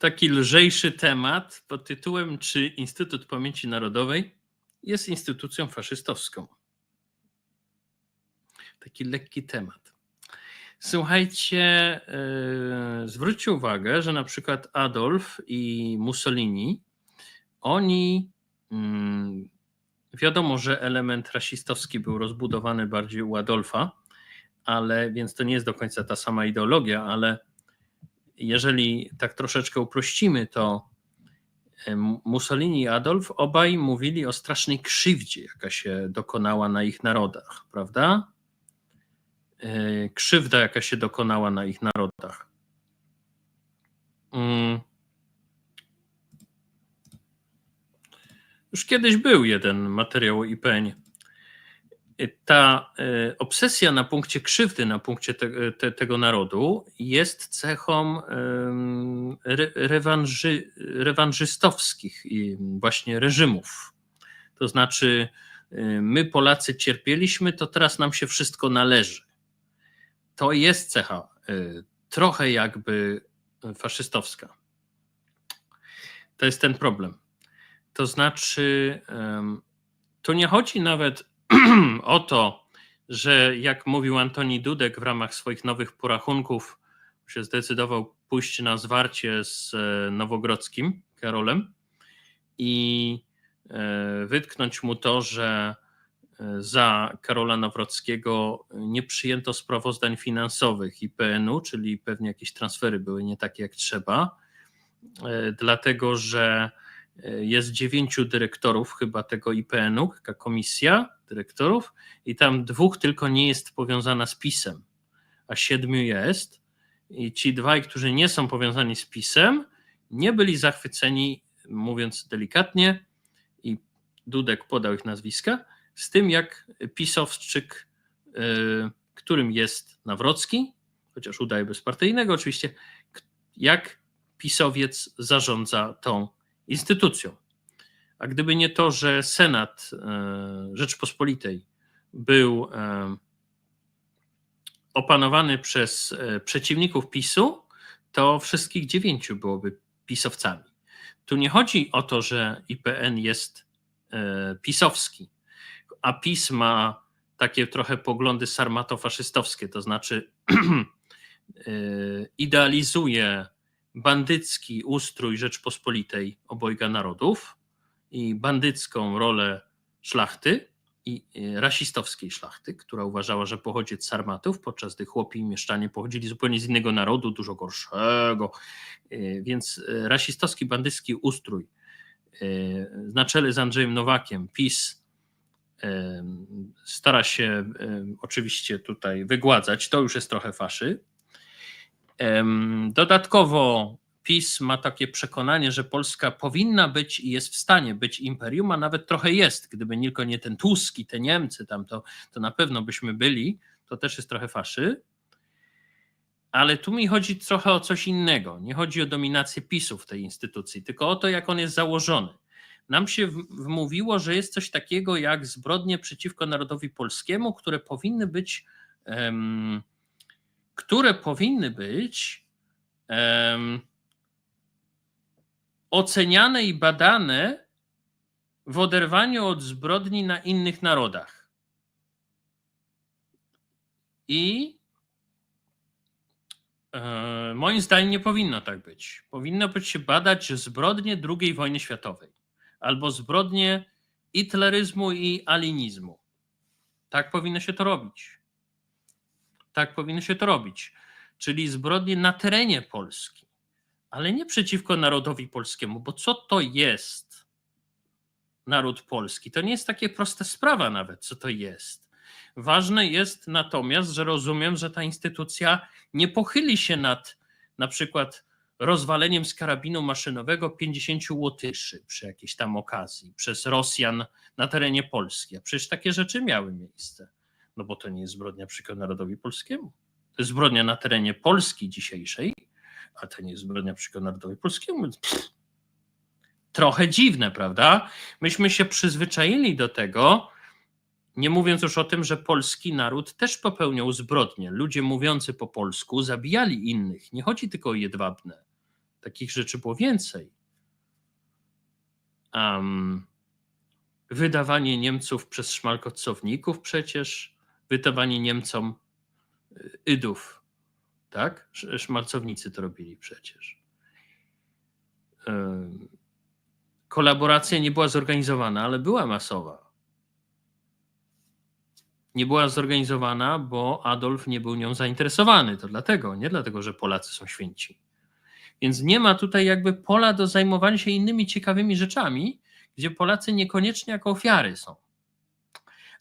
taki lżejszy temat pod tytułem Czy Instytut Pamięci Narodowej jest instytucją faszystowską? Taki lekki temat. Słuchajcie, yy, zwróćcie uwagę, że na przykład Adolf i Mussolini, oni, yy, wiadomo, że element rasistowski był rozbudowany bardziej u Adolfa, ale więc to nie jest do końca ta sama ideologia, ale jeżeli tak troszeczkę uprościmy, to Mussolini i Adolf obaj mówili o strasznej krzywdzie, jaka się dokonała na ich narodach, prawda? E, krzywda, jaka się dokonała na ich narodach. Mm. Już kiedyś był jeden materiał IPN ta e, obsesja na punkcie krzywdy, na punkcie te, te, tego narodu jest cechą re, rewanży, rewanżystowskich właśnie reżimów. To znaczy, e, my Polacy cierpieliśmy, to teraz nam się wszystko należy. To jest cecha e, trochę jakby faszystowska. To jest ten problem. To znaczy, tu nie chodzi nawet o to, że jak mówił Antoni Dudek w ramach swoich nowych porachunków, się zdecydował pójść na zwarcie z e, Nowogrodzkim, Karolem i e, wytknąć mu to, że e, za Karola Nawrockiego nie przyjęto sprawozdań finansowych IPN-u, czyli pewnie jakieś transfery były nie takie jak trzeba, dlatego że jest dziewięciu dyrektorów chyba tego IPN-u, taka komisja dyrektorów i tam dwóch tylko nie jest powiązana z PiSem, a siedmiu jest. I ci dwaj, którzy nie są powiązani z PiSem, nie byli zachwyceni, mówiąc delikatnie, i Dudek podał ich nazwiska, z tym jak pisowczyk, y, którym jest Nawrocki, chociaż udaje bezpartyjnego oczywiście, jak pisowiec zarządza tą instytucją. A gdyby nie to, że Senat e, Rzeczpospolitej był e, opanowany przez e, przeciwników PiSu, to wszystkich dziewięciu byłoby pisowcami. Tu nie chodzi o to, że IPN jest pisowski, a PiS ma takie trochę poglądy sarmatofaszystowskie, to znaczy idealizuje bandycki ustrój Rzeczpospolitej obojga narodów i bandycką rolę szlachty i rasistowskiej szlachty, która uważała, że pochodzi z sarmatów, podczas gdy chłopi i mieszczanie pochodzili zupełnie z innego narodu, dużo gorszego. E, więc e, rasistowski, bandycki ustrój e, na czele z Andrzejem Nowakiem, PiS stara się oczywiście tutaj wygładzać, to już jest trochę faszy. Dodatkowo PiS ma takie przekonanie, że Polska powinna być i jest w stanie być imperium, a nawet trochę jest. Gdyby tylko nie ten Tusk i te Niemcy tam, to, to na pewno byśmy byli. To też jest trochę faszy. Ale tu mi chodzi trochę o coś innego. Nie chodzi o dominację PiSu w tej instytucji, tylko o to, jak on jest założony. Nam się wmówiło, że jest coś takiego jak zbrodnie przeciwko narodowi polskiemu, które powinny być, um, które powinny być um, oceniane i badane w oderwaniu od zbrodni na innych narodach. I e, moim zdaniem nie powinno tak być. Powinno być się badać zbrodnie II wojny światowej albo zbrodnie hitleryzmu i alinizmu. Tak powinno się to robić. Tak powinno się to robić. Czyli zbrodnie na terenie Polski ale nie przeciwko narodowi polskiemu, bo co to jest naród polski? To nie jest takie prosta sprawa nawet, co to jest. Ważne jest natomiast, że rozumiem, że ta instytucja nie pochyli się nad na przykład rozwaleniem z karabinu maszynowego 50 Łotyszy przy jakiejś tam okazji, przez Rosjan na terenie Polski. A przecież takie rzeczy miały miejsce. No bo to nie jest zbrodnia przeciwko narodowi polskiemu. To jest zbrodnia na terenie Polski dzisiejszej, a to nie jest zbrodnia przeciwko narodowi polskiemu. Pff, trochę dziwne, prawda? Myśmy się przyzwyczaili do tego, nie mówiąc już o tym, że polski naród też popełniał zbrodnie. Ludzie mówiący po polsku zabijali innych. Nie chodzi tylko o jedwabne. Takich rzeczy było więcej. Um, wydawanie Niemców przez szmalkowcowników przecież, wydawanie Niemcom y, Idów, tak? Sz- Szmalcownicy to robili przecież. Kolaboracja nie była zorganizowana, ale była masowa. Nie była zorganizowana, bo Adolf nie był nią zainteresowany. To dlatego, nie dlatego, że Polacy są święci. Więc nie ma tutaj jakby pola do zajmowania się innymi ciekawymi rzeczami, gdzie Polacy niekoniecznie jako ofiary są.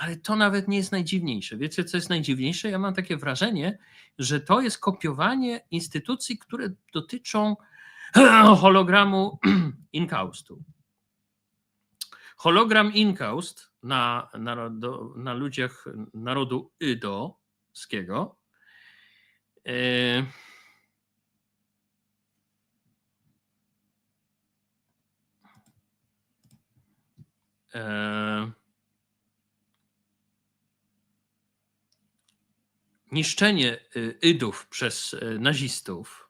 Ale to nawet nie jest najdziwniejsze. Wiecie, co jest najdziwniejsze? Ja mam takie wrażenie, że to jest kopiowanie instytucji, które dotyczą hologramu inkaustu. Hologram inkaust na, na, ludziach narodu idowskiego e, e, niszczenie y, Idów przez y, nazistów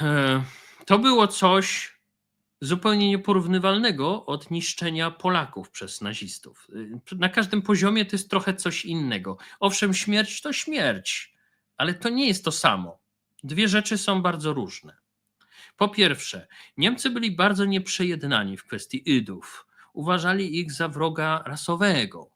e, to było coś zupełnie nieporównywalnego od niszczenia Polaków przez nazistów. Y, Na każdym poziomie to jest trochę coś innego. Owszem, śmierć to śmierć, ale to nie jest to samo. Dwie rzeczy są bardzo różne. Po pierwsze, Niemcy byli bardzo nieprzejednani w kwestii Idów. Uważali ich za wroga rasowego.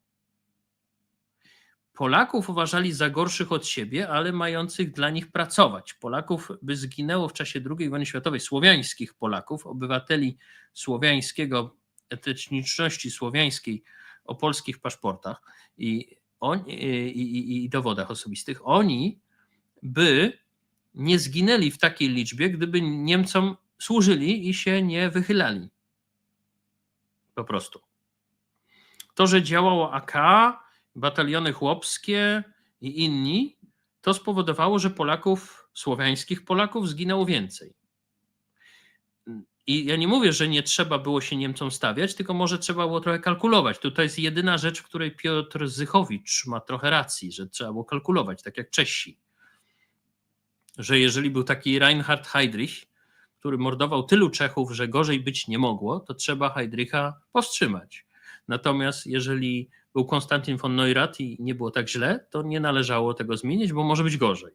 Polaków uważali za gorszych od siebie, ale mających dla nich pracować. Polaków by zginęło w czasie II wojny światowej, słowiańskich Polaków, obywateli słowiańskiego, etniczności słowiańskiej o polskich paszportach i, i, i, i dowodach osobistych. Oni by nie zginęli w takiej liczbie, gdyby Niemcom służyli i się nie wychylali. Po prostu. To, że działało AK, bataliony chłopskie i inni, to spowodowało, że Polaków, słowiańskich Polaków zginęło więcej. I ja nie mówię, że nie trzeba było się Niemcom stawiać, tylko może trzeba było trochę kalkulować. Tutaj jest jedyna rzecz, w której Piotr Zychowicz ma trochę racji, że trzeba było kalkulować, tak jak Czesi. Że jeżeli był taki Reinhard Heydrich, który mordował tylu Czechów, że gorzej być nie mogło, to trzeba Heydricha powstrzymać. Natomiast jeżeli był Konstantin von Neurath i nie było tak źle, to nie należało tego zmienić, bo może być gorzej.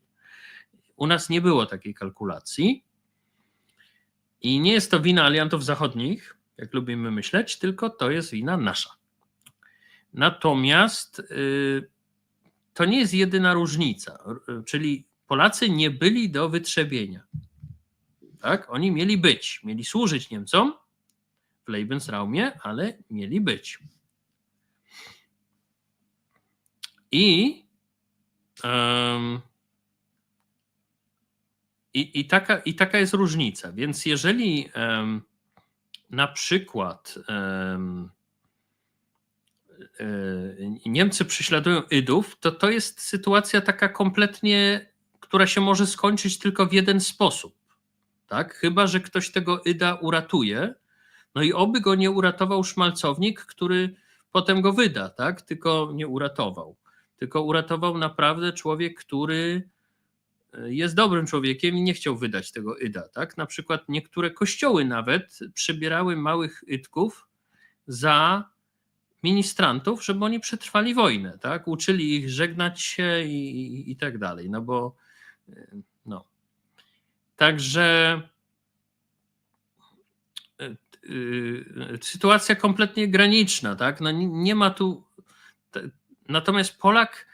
U nas nie było takiej kalkulacji i nie jest to wina aliantów zachodnich, jak lubimy myśleć, tylko to jest wina nasza. Natomiast y, to nie jest jedyna różnica, y, czyli Polacy nie byli do wytrzebienia. Tak? Oni mieli być, mieli służyć Niemcom w Lebensraumie, ale mieli być. I, um, i, i, taka, i taka jest różnica. Więc jeżeli um, na przykład um, Niemcy prześladują Idów, to to jest sytuacja taka kompletnie, która się może skończyć tylko w jeden sposób. Tak? Chyba, że ktoś tego Ida uratuje. No i oby go nie uratował szmalcownik, który potem go wyda, tak? Tylko nie uratował tylko uratował naprawdę człowiek, który e, jest dobrym człowiekiem i nie chciał wydać tego Ida. Tak? Na przykład niektóre kościoły nawet przybierały małych Idków za ministrantów, żeby oni przetrwali wojnę. Tak? Uczyli ich żegnać się i, i, i tak dalej. No bo e, no. Także sytuacja kompletnie graniczna, tak? No nie, nie ma tu Natomiast Polak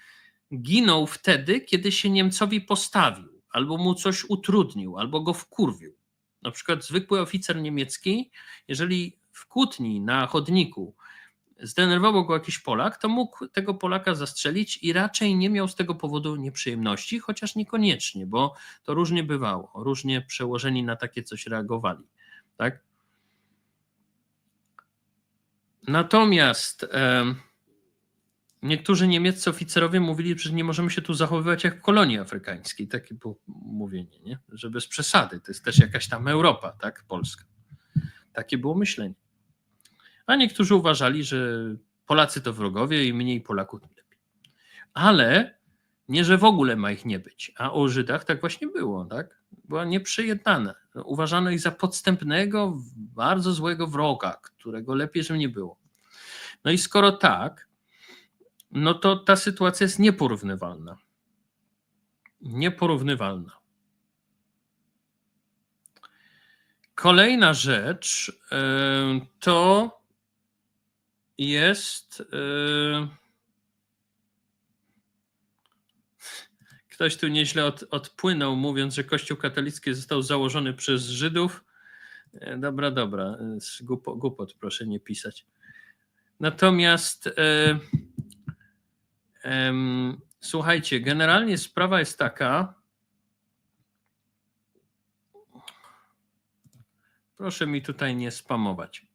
ginął wtedy, kiedy się Niemcowi postawił, albo mu coś utrudnił, albo go wkurwił. Na przykład zwykły oficer niemiecki, jeżeli w kłótni na chodniku zdenerwował go jakiś Polak, to mógł tego Polaka zastrzelić i raczej nie miał z tego powodu nieprzyjemności, chociaż niekoniecznie, bo to różnie bywało. Różnie przełożeni na takie coś reagowali. Tak? Natomiast. Niektórzy niemieccy oficerowie mówili, że nie możemy się tu zachowywać jak w kolonii afrykańskiej. Takie było mówienie, nie? że bez przesady. To jest też jakaś tam Europa, tak? Polska. Takie było myślenie. A niektórzy uważali, że Polacy to wrogowie i mniej Polaków lepiej. Ale Nie, że w ogóle ma ich nie być, a o Żydach tak właśnie było, tak? Była nieprzejednana. Uważano ich za podstępnego, bardzo złego wroga, którego lepiej, żeby nie było. No i skoro tak, no to ta sytuacja jest nieporównywalna. Nieporównywalna. Kolejna rzecz e, to jest. e, Ktoś tu nieźle od, odpłynął, mówiąc, że Kościół katolicki został założony przez Żydów. E, Dobra, dobra, e, z głupo- głupot proszę nie pisać. Natomiast e, em, słuchajcie, generalnie sprawa jest taka. Proszę mi tutaj nie spamować.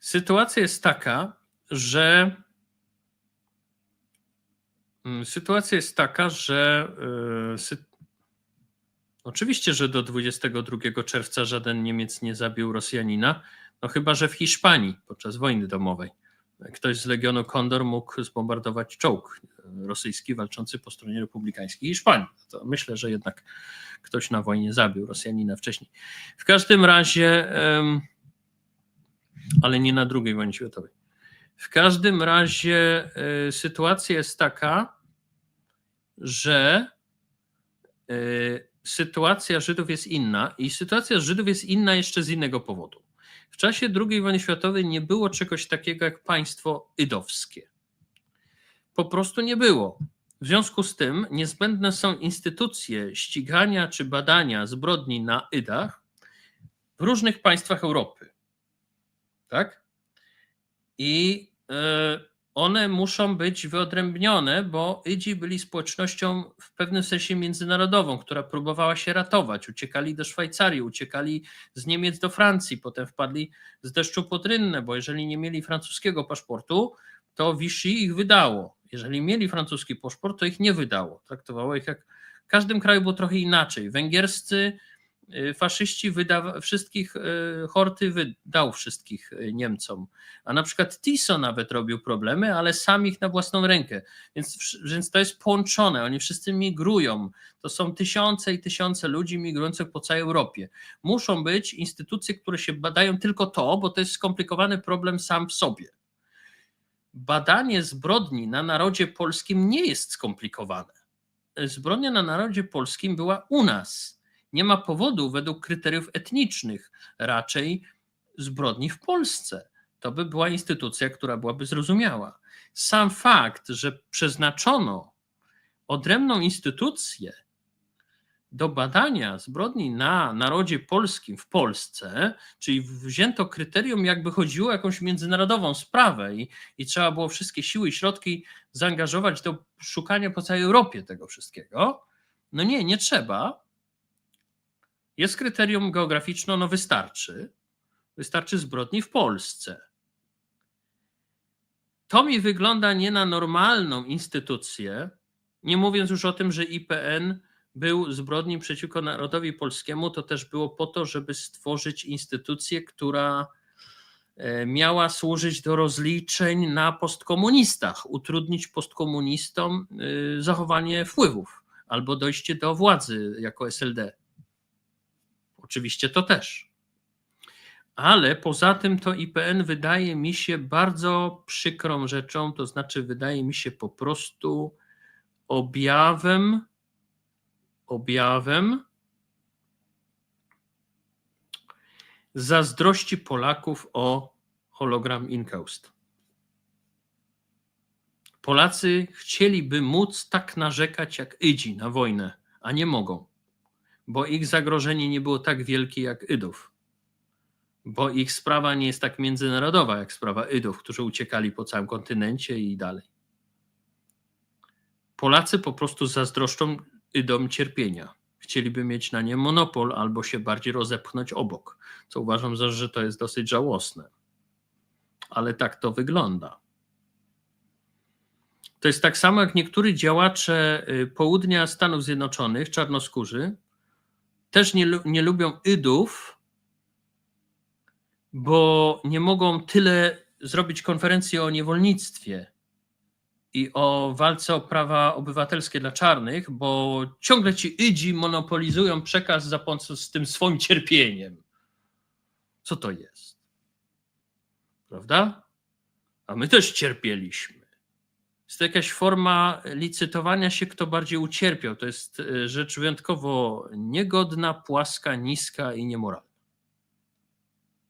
Sytuacja jest taka, że Sytuacja jest taka, że y, sy- oczywiście, że do 22 czerwca żaden Niemiec nie zabił Rosjanina, no chyba, że w Hiszpanii podczas wojny domowej. Ktoś z Legionu Kondor mógł zbombardować czołg rosyjski walczący po stronie republikańskiej Hiszpanii. To myślę, że jednak ktoś na wojnie zabił Rosjanina wcześniej. W każdym razie, ale nie na II wojnie światowej. W każdym razie y, sytuacja jest taka, że y, sytuacja Żydów jest inna i sytuacja Żydów jest inna jeszcze z innego powodu. W czasie II wojny światowej nie było czegoś takiego jak państwo ydowskie. Po prostu nie było. W związku z tym niezbędne są instytucje ścigania czy badania zbrodni na Ydach w różnych państwach Europy. Tak? I e, one muszą być wyodrębnione, bo Idzi byli społecznością w pewnym sensie międzynarodową, która próbowała się ratować. Uciekali do Szwajcarii, uciekali z Niemiec do Francji, potem wpadli z deszczu pod rynnę, bo jeżeli nie mieli francuskiego paszportu, to Vichy ich wydało. Jeżeli mieli francuski paszport, to ich nie wydało. Traktowało ich jak. W każdym kraju było trochę inaczej. Węgierscy faszyści wydawa, wszystkich y, Horty wydał wszystkich y, Niemcom. A na przykład Tiso nawet robił problemy, ale sam ich na własną rękę. Więc, więc to jest połączone. Oni wszyscy migrują. To są tysiące i tysiące ludzi migrujących po całej Europie. Muszą być instytucje, które się badają tylko to, bo to jest skomplikowany problem sam w sobie. Badanie zbrodni na narodzie polskim nie jest skomplikowane. Zbrodnia na narodzie polskim była u nas. Nie ma powodu według kryteriów etnicznych, raczej zbrodni w Polsce. To by była instytucja, która byłaby zrozumiała. Sam fakt, że przeznaczono odrębną instytucję do badania zbrodni na narodzie polskim w Polsce, czyli wzięto kryterium, jakby chodziło o jakąś międzynarodową sprawę i, i trzeba było wszystkie siły i środki zaangażować do szukania po całej Europie tego wszystkiego. No nie, nie trzeba. Jest kryterium geograficzne, no wystarczy. Wystarczy zbrodni w Polsce. To mi wygląda nie na normalną instytucję, nie mówiąc już o tym, że IPN był zbrodni przeciwko narodowi polskiemu, to też było po to, żeby stworzyć instytucję, która e, miała służyć do rozliczeń na postkomunistach, utrudnić postkomunistom y, zachowanie wpływów albo dojście do władzy jako SLD. Oczywiście to też. Ale poza tym to IPN wydaje mi się bardzo przykrą rzeczą, to znaczy wydaje mi się po prostu objawem objawem zazdrości Polaków o hologram Inkaust. Polacy chcieliby móc tak narzekać jak Idzi na wojnę, a nie mogą, bo ich zagrożenie nie było tak wielkie jak Idów, bo ich sprawa nie jest tak międzynarodowa jak sprawa Idów, którzy uciekali po całym kontynencie i dalej. Polacy po prostu zazdroszczą Idom cierpienia. Chcieliby mieć na nie monopol albo się bardziej rozepchnąć obok, co uważam, za- że to jest dosyć żałosne. Ale tak to wygląda. To jest tak samo jak niektórzy działacze y, południa Stanów Zjednoczonych, czarnoskórzy, też nie, nie lubią Idów, bo nie mogą tyle zrobić konferencji o niewolnictwie i o walce o prawa obywatelskie dla czarnych, bo ciągle ci idzi monopolizują przekaz za pomocą z tym swoim cierpieniem. Co to jest? Prawda? A my też cierpieliśmy. Jest to jakaś forma licytowania się, kto bardziej ucierpiał. To jest e, rzecz wyjątkowo niegodna, płaska, niska i niemoralna.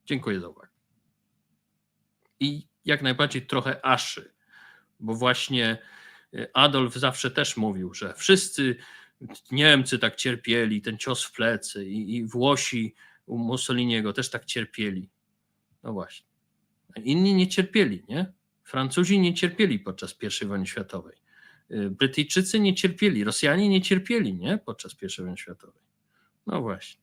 Dziękuję za uwagę. I jak najbardziej trochę aszy, bo właśnie e, Adolf zawsze też mówił, że wszyscy Niemcy tak cierpieli, ten cios w plecy, i, i Włosi u Mussoliniego też tak cierpieli. No właśnie. Inni nie cierpieli, nie? Francuzi nie cierpieli podczas I wojny światowej. Y, Brytyjczycy nie cierpieli, Rosjanie nie cierpieli, nie? Podczas I wojny światowej. No właśnie.